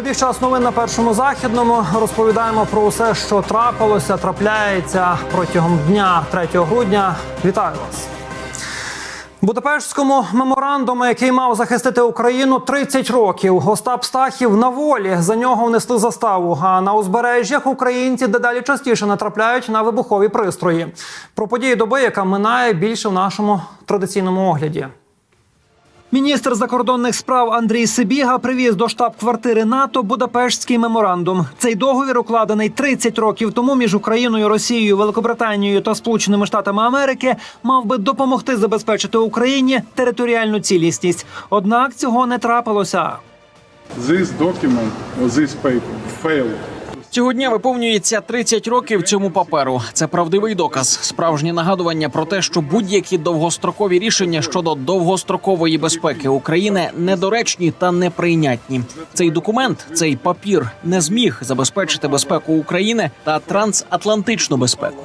Добіг час новин на першому західному. Розповідаємо про усе, що трапилося, трапляється протягом дня 3 грудня. Вітаю вас. Будапештському меморандуму, який мав захистити Україну 30 років. Остап Стахів на волі за нього внесли заставу. А на узбережжях українці дедалі частіше натрапляють на вибухові пристрої. Про події доби, яка минає більше в нашому традиційному огляді. Міністр закордонних справ Андрій Сибіга привіз до штаб-квартири НАТО Будапештський меморандум. Цей договір укладений 30 років тому між Україною, Росією, Великобританією та Сполученими Штатами Америки, мав би допомогти забезпечити Україні територіальну цілісність. Однак цього не трапилося. This document this paper failed. Цього дня виповнюється 30 років цьому паперу. Це правдивий доказ, справжнє нагадування про те, що будь-які довгострокові рішення щодо довгострокової безпеки України недоречні та неприйнятні. Цей документ, цей папір не зміг забезпечити безпеку України та трансатлантичну безпеку.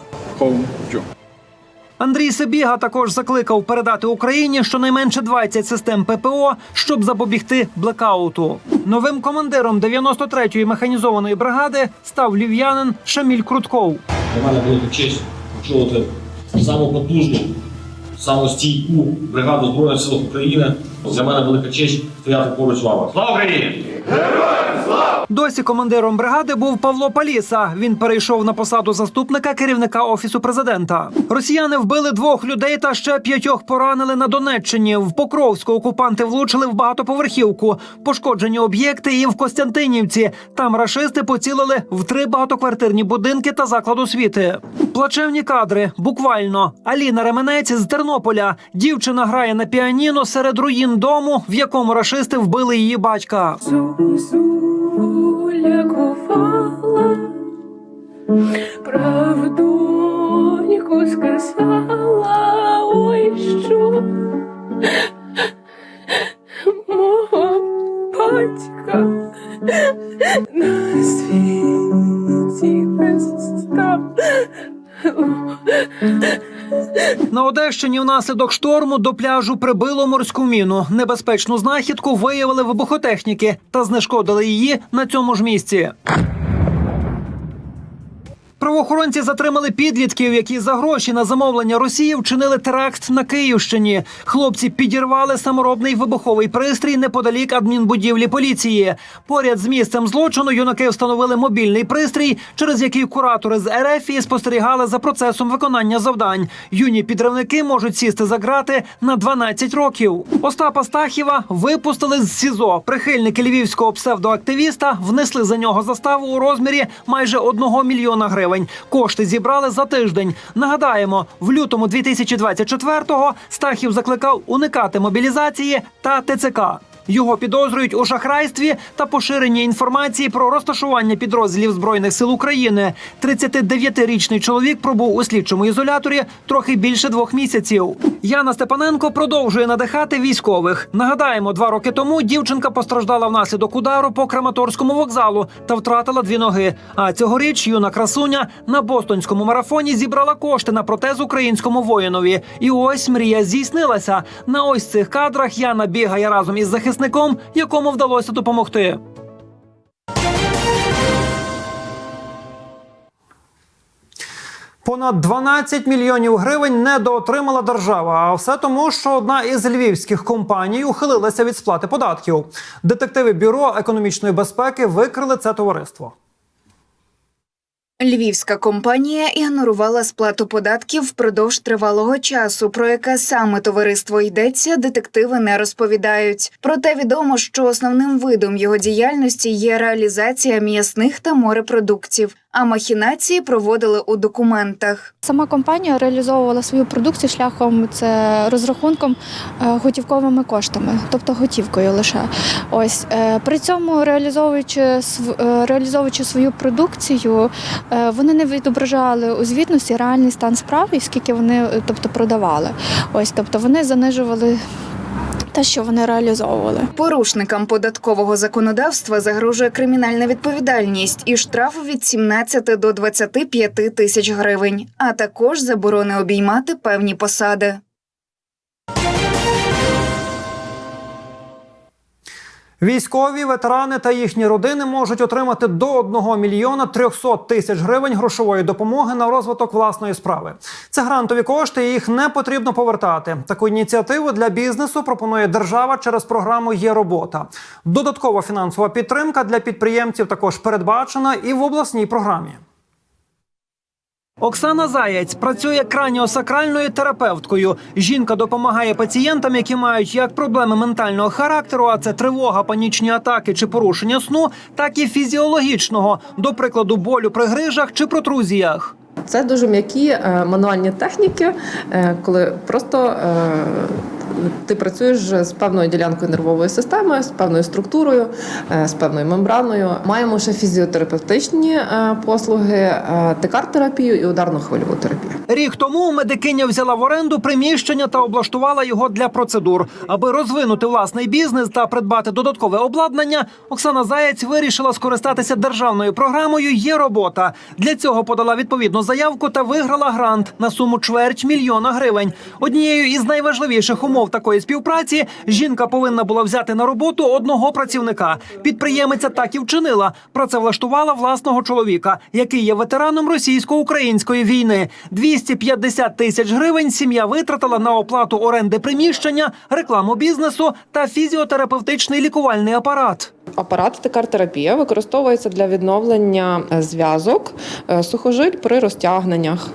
Андрій Сибіга також закликав передати Україні щонайменше 20 систем ППО, щоб запобігти блекауту. Новим командиром 93-ї механізованої бригади став львів'янин Шаміль Крутков. Для мене велика честь очолити саму потужну, саму стійку бригаду Збройних сил України. Для мене велика честь стояти поруч з вами. Слава Україні! Досі командиром бригади був Павло Паліса. Він перейшов на посаду заступника керівника офісу президента. Росіяни вбили двох людей та ще п'ятьох поранили на Донеччині. В Покровську окупанти влучили в багатоповерхівку, пошкоджені об'єкти і в Костянтинівці. Там рашисти поцілили в три багатоквартирні будинки та заклад освіти. Плачевні кадри. Буквально Аліна Ременець з Тернополя. Дівчина грає на піаніно серед руїн дому, в якому рашисти вбили її батька. Зозуля кувала, правдоньку сказала, ой, що? Мого батька на світі На Одещині внаслідок шторму до пляжу прибило морську міну. Небезпечну знахідку виявили вибухотехніки та знешкодили її на цьому ж місці. Правоохоронці затримали підлітків, які за гроші на замовлення Росії вчинили теракт на Київщині. Хлопці підірвали саморобний вибуховий пристрій неподалік адмінбудівлі поліції. Поряд з місцем злочину юнаки встановили мобільний пристрій, через який куратори з РФ спостерігали за процесом виконання завдань. Юні підривники можуть сісти за грати на 12 років. Остапа Стахіва випустили з СІЗО. Прихильники львівського псевдоактивіста внесли за нього заставу у розмірі майже 1 мільйона гривень. Кошти зібрали за тиждень. Нагадаємо, в лютому 2024-го Стахів закликав уникати мобілізації та ТЦК. Його підозрюють у шахрайстві та поширенні інформації про розташування підрозділів збройних сил України. 39-річний чоловік пробув у слідчому ізоляторі трохи більше двох місяців. Яна Степаненко продовжує надихати військових. Нагадаємо, два роки тому дівчинка постраждала внаслідок удару по Краматорському вокзалу та втратила дві ноги. А цьогоріч юна красуня на бостонському марафоні зібрала кошти на протез українському воїнові. І ось мрія здійснилася. На ось цих кадрах Яна бігає разом із захисником, якому вдалося допомогти. Понад 12 мільйонів гривень недоотримала держава. А все тому, що одна із львівських компаній ухилилася від сплати податків. Детективи бюро економічної безпеки викрили це товариство. Львівська компанія ігнорувала сплату податків впродовж тривалого часу. Про яке саме товариство йдеться, детективи не розповідають. Проте відомо, що основним видом його діяльності є реалізація м'ясних та морепродуктів, а махінації проводили у документах. Сама компанія реалізовувала свою продукцію шляхом це розрахунком е, готівковими коштами, тобто готівкою лише. Ось е, при цьому реалізовуючи е, реалізовуючи свою продукцію, вони не відображали у звітності реальний стан справ і скільки вони тобто продавали. Ось тобто вони занижували те, що вони реалізовували. Порушникам податкового законодавства загрожує кримінальна відповідальність і штраф від 17 до 25 тисяч гривень, а також заборони обіймати певні посади. Військові, ветерани та їхні родини можуть отримати до 1 мільйона 300 тисяч гривень грошової допомоги на розвиток власної справи. Це грантові кошти, і їх не потрібно повертати. Таку ініціативу для бізнесу пропонує держава через програму Є робота. Додаткова фінансова підтримка для підприємців також передбачена і в обласній програмі. Оксана Заєць працює краніосакральною терапевткою. Жінка допомагає пацієнтам, які мають як проблеми ментального характеру, а це тривога, панічні атаки чи порушення сну, так і фізіологічного, до прикладу, болю при грижах чи протрузіях. Це дуже м'які е, мануальні техніки, е, коли просто е, ти працюєш з певною ділянкою нервової системи, з певною структурою, е, з певною мембраною. Маємо ще фізіотерапевтичні е, послуги, е, текар-терапію і ударну хвильову терапію. Рік тому медикиня взяла в оренду приміщення та облаштувала його для процедур. Аби розвинути власний бізнес та придбати додаткове обладнання, Оксана Заєць вирішила скористатися державною програмою Є робота. Для цього подала відповідну заявку та виграла грант на суму чверть мільйона гривень. Однією із найважливіших умов такої співпраці жінка повинна була взяти на роботу одного працівника. Підприємиця так і вчинила. Працевлаштувала власного чоловіка, який є ветераном російсько-української війни. 250 тисяч гривень сім'я витратила на оплату оренди приміщення, рекламу бізнесу та фізіотерапевтичний лікувальний апарат. Апарат текар-терапія використовується для відновлення е, зв'язок е, сухожиль при розтягненнях.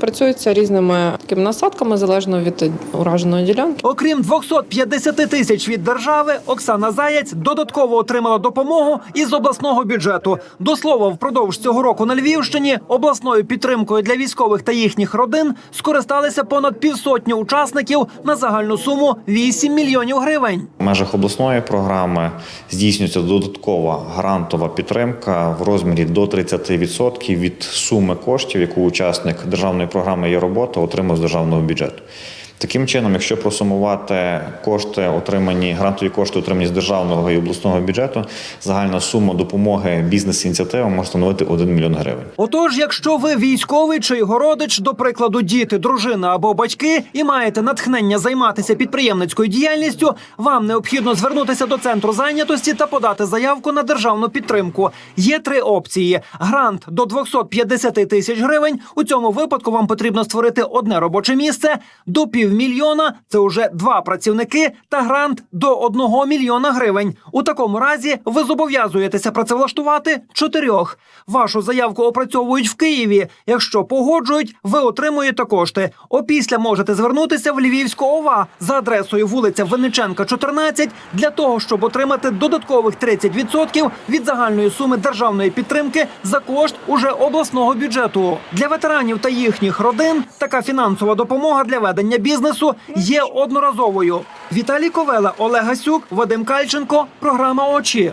Працюється різними такими насадками залежно від ураженої ділянки. Окрім 250 тисяч від держави, Оксана Заєць додатково отримала допомогу із обласного бюджету. До слова, впродовж цього року на Львівщині обласною підтримкою для військових та їхніх родин скористалися понад півсотні учасників на загальну суму 8 мільйонів гривень. В межах обласної програми здійснюється додаткова грантова підтримка в розмірі до 30% від суми коштів, яку учасник державної програми є робота отримав з державного бюджету. Таким чином, якщо просумувати кошти, отримані грантові кошти, отримані з державного і обласного бюджету, загальна сума допомоги бізнес-ініціативам може становити 1 мільйон гривень. Отож, якщо ви військовий чи його родич, до прикладу, діти, дружина або батьки, і маєте натхнення займатися підприємницькою діяльністю, вам необхідно звернутися до центру зайнятості та подати заявку на державну підтримку. Є три опції: грант до 250 тисяч гривень. У цьому випадку вам потрібно створити одне робоче місце до півмільйона. Це уже два працівники та грант до одного мільйона гривень. У такому разі ви зобов'язуєтеся працевлаштувати чотирьох. Вашу заявку опрацьовують в Києві. Якщо погоджують, ви отримуєте кошти. Опісля можете звернутися в Львівську ОВА за адресою вулиця Винниченка, 14, для того, щоб отримати додаткових 30% від загальної суми державної підтримки за кошт уже обласного бюджету. Для ветеранів та їхніх родин така фінансова допомога для ведення бізнесу є одноразовою. Віталій Ковела, Олег Гасюк, Вадим Кальченко. Програма очі.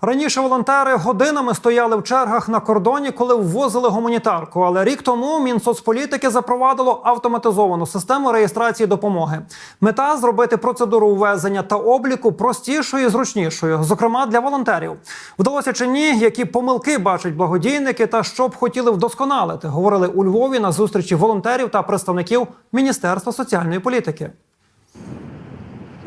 Раніше волонтери годинами стояли в чергах на кордоні, коли ввозили гуманітарку. Але рік тому Мінсоцполітики запровадило автоматизовану систему реєстрації допомоги. Мета зробити процедуру ввезення та обліку простішою і зручнішою, зокрема для волонтерів. Вдалося чи ні, які помилки бачать благодійники та що б хотіли вдосконалити, говорили у Львові на зустрічі волонтерів та представників Міністерства соціальної політики.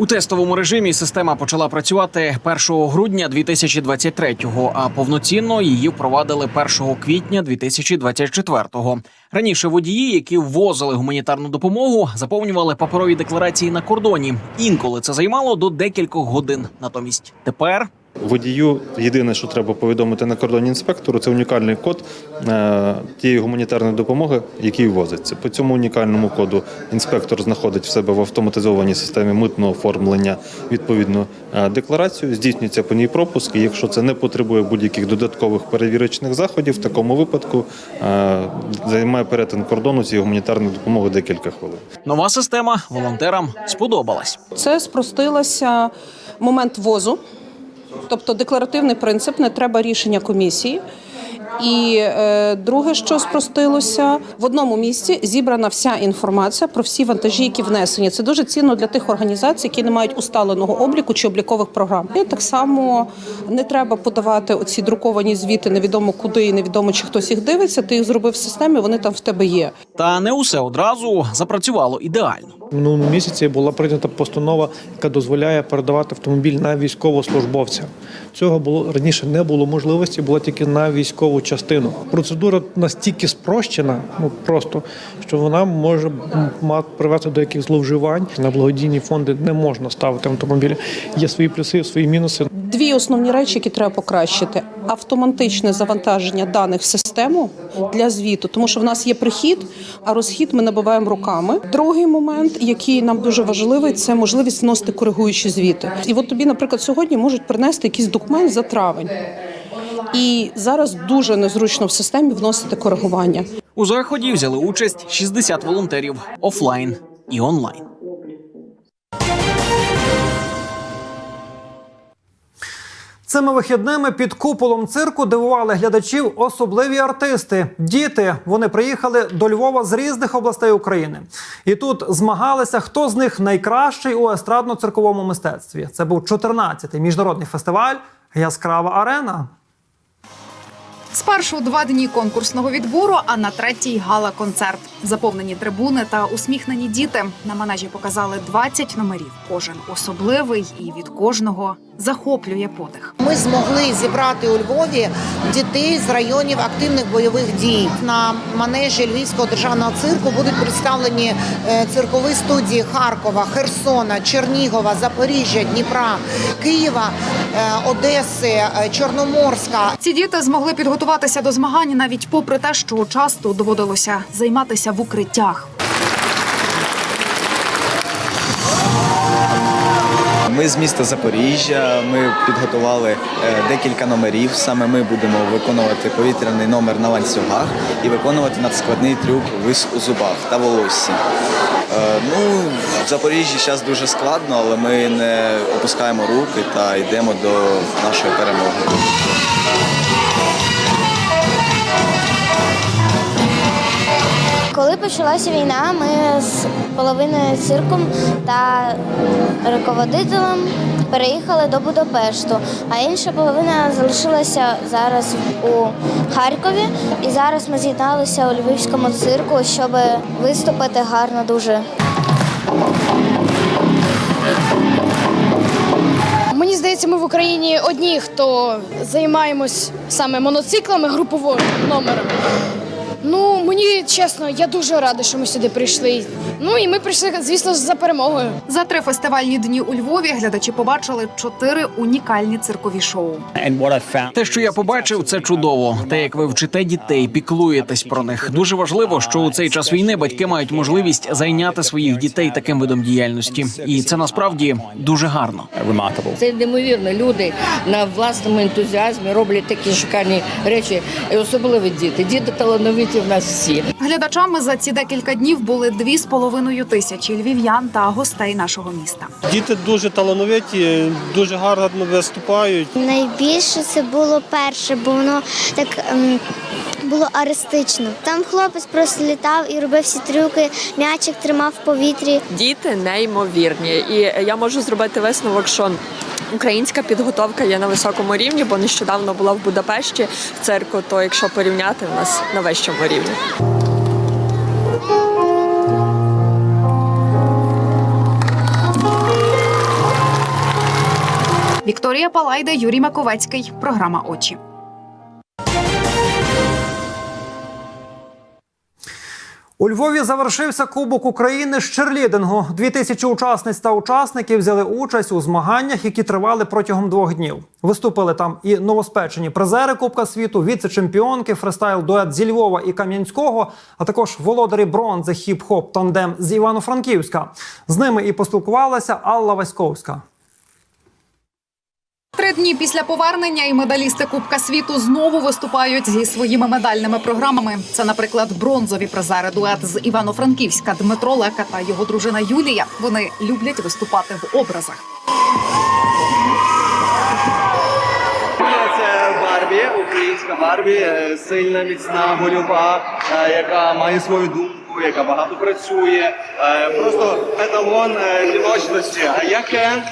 У тестовому режимі система почала працювати 1 грудня 2023-го, а повноцінно її впровадили 1 квітня 2024-го. Раніше водії, які ввозили гуманітарну допомогу, заповнювали паперові декларації на кордоні. Інколи це займало до декількох годин. Натомість тепер Водію єдине, що треба повідомити на кордоні інспектору, це унікальний код е, тієї гуманітарної допомоги, який ввозиться. По цьому унікальному коду інспектор знаходить в себе в автоматизованій системі митного оформлення відповідну е, декларацію, здійснюється по ній пропуск. І якщо це не потребує будь-яких додаткових перевірочних заходів, в такому випадку е, займає перетин кордону цієї гуманітарної допомоги декілька хвилин. нова система волонтерам сподобалась. Це спростилося момент возу, тобто декларативний принцип, не треба рішення комісії. І е, друге, що спростилося, в одному місці зібрана вся інформація про всі вантажі, які внесені. Це дуже цінно для тих організацій, які не мають усталеного обліку чи облікових програм. І так само не треба подавати оці друковані звіти невідомо куди і невідомо чи хтось їх дивиться. Ти їх зробив в системі, вони там в тебе є. Та не усе одразу запрацювало ідеально. Минулому місяці була прийнята постанова, яка дозволяє передавати автомобіль на військовослужбовця. Цього було раніше не було можливості, була тільки на військову частину. Процедура настільки спрощена, ну просто що вона може мати привести до яких зловживань. На благодійні фонди не можна ставити автомобілі. Є свої плюси, свої мінуси. Основні речі, які треба покращити: автоматичне завантаження даних в систему для звіту, тому що в нас є прихід, а розхід ми набиваємо руками. Другий момент, який нам дуже важливий, це можливість вносити коригуючі звіти. І от тобі, наприклад, сьогодні можуть принести якийсь документ за травень. І зараз дуже незручно в системі вносити коригування. У заході взяли участь 60 волонтерів офлайн і онлайн. Цими вихідними під куполом цирку дивували глядачів особливі артисти. Діти вони приїхали до Львова з різних областей України, і тут змагалися, хто з них найкращий у естрадно-цирковому мистецтві. Це був 14-й міжнародний фестиваль Яскрава арена. Спершу два дні конкурсного відбору, а на третій гала-концерт. Заповнені трибуни та усміхнені діти на манежі показали 20 номерів. Кожен особливий і від кожного захоплює подих. Ми змогли зібрати у Львові дітей з районів активних бойових дій. На манежі Львівського державного цирку будуть представлені е, циркові студії Харкова, Херсона, Чернігова, Запоріжжя, Дніпра, Києва, е, Одеси, е, Чорноморська. Ці діти змогли підготуватися до змагань навіть попри те, що часто доводилося займатися в укриттях. Ми з міста Запоріжжя. Ми підготували е, декілька номерів. Саме ми будемо виконувати повітряний номер на ланцюгах і виконувати надскладний трюк вис у зубах та волоссі. Е, Ну, в Запоріжжі зараз дуже складно, але ми не опускаємо руки та йдемо до нашої перемоги. Коли почалася війна, ми з половиною цирком та руководителем переїхали до Будапешту, а інша половина залишилася зараз у Харкові. І зараз ми з'єдналися у львівському цирку, щоб виступити гарно дуже. Мені здається, ми в Україні одні, хто займаємось саме моноциклами груповим номером. Ну, мені чесно, я дуже рада, що ми сюди прийшли. Ну і ми прийшли, звісно, за перемогою. За три фестивальні дні у Львові глядачі побачили чотири унікальні циркові шоу. Те, що я побачив, це чудово. Те, як ви вчите дітей, піклуєтесь про них. Дуже важливо, що у цей час війни батьки мають можливість зайняти своїх дітей таким видом діяльності, і це насправді дуже гарно. Це неймовірно. Люди на власному ентузіазмі роблять такі шикарні речі, і особливо діти. Діти талановиті в нас всі. Глядачами за ці декілька днів були дві з половиною тисячі львів'ян та гостей нашого міста. Діти дуже талановиті, дуже гарно виступають. Найбільше це було перше, бо воно так ем, було аристично. Там хлопець просто літав і робив всі трюки, м'ячик тримав в повітрі. Діти неймовірні, і я можу зробити висновок, що українська підготовка є на високому рівні, бо нещодавно була в Будапешті в цирку. То якщо порівняти, у нас на вищому рівні. Вікторія Палайда, Юрій Маковецький. Програма Очі. У Львові завершився Кубок України з черлідингу. Дві тисячі учасниць та учасників взяли участь у змаганнях, які тривали протягом двох днів. Виступили там і новоспечені призери Кубка світу, віце-чемпіонки, фристайл дует зі Львова і Кам'янського, а також володарі бронзи хіп-хоп тандем з Івано-Франківська. З ними і поспілкувалася Алла Васьковська. Дні після повернення і медалісти Кубка світу знову виступають зі своїми медальними програмами. Це, наприклад, бронзові призери дует з Івано-Франківська Дмитро Лека та його дружина Юлія. Вони люблять виступати в образах. Барбі, українська Барбі, е, сильна, міцна, больова, е, яка має свою думку, яка багато працює, е, просто еталон жіночності. А я Кен,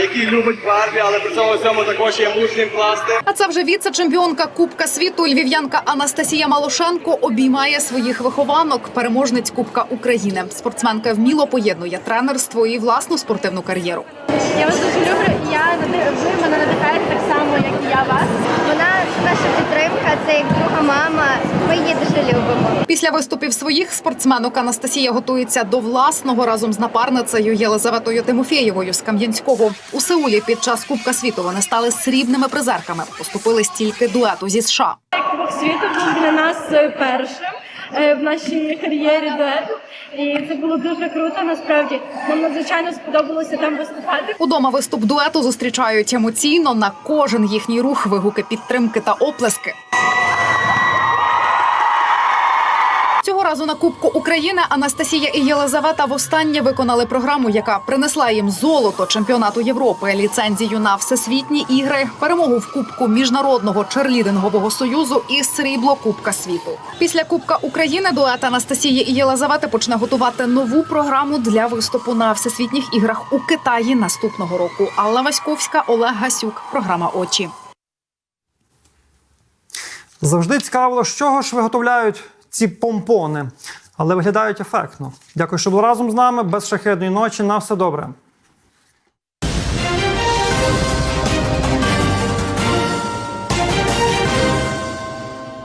який любить Барбі, але при цьому всьому також є мужнім класти. А це вже віце-чемпіонка Кубка світу львів'янка Анастасія Малошенко обіймає своїх вихованок, переможниць Кубка України. Спортсменка вміло поєднує тренерство і власну спортивну кар'єру. Я вас дуже люблю. Я ви мене надихаєте так само, як і я вас. Вона наша підтримка, це як друга мама. Ми її дуже любимо. Після виступів своїх спортсменок Анастасія готується до власного разом з напарницею Єлизаветою Тимофєєвою з Кам'янського. У Сеулі під час Кубка світу вони стали срібними призерками. Поступили стільки дуету зі США. Кубок світу був для нас першим е, в нашій кар'єрі дуету. І це було дуже круто. Насправді нам надзвичайно сподобалося там виступати. Удома виступ дуету зустрічають емоційно на кожен їхній рух, вигуки підтримки та оплески. Цього разу на Кубку України Анастасія і Єлизавета востаннє виконали програму, яка принесла їм золото чемпіонату Європи, ліцензію на всесвітні ігри, перемогу в Кубку міжнародного черлідингового союзу і срібло Кубка світу. Після Кубка України дует Анастасії і Єлизавети почне готувати нову програму для виступу на всесвітніх іграх у Китаї наступного року. Алла Васьковська, Олег Гасюк. Програма Очі. Завжди цікаво, з чого ж виготовляють ці помпони, але виглядають ефектно. Дякую, що були разом з нами. Без шахедної ночі. На все добре.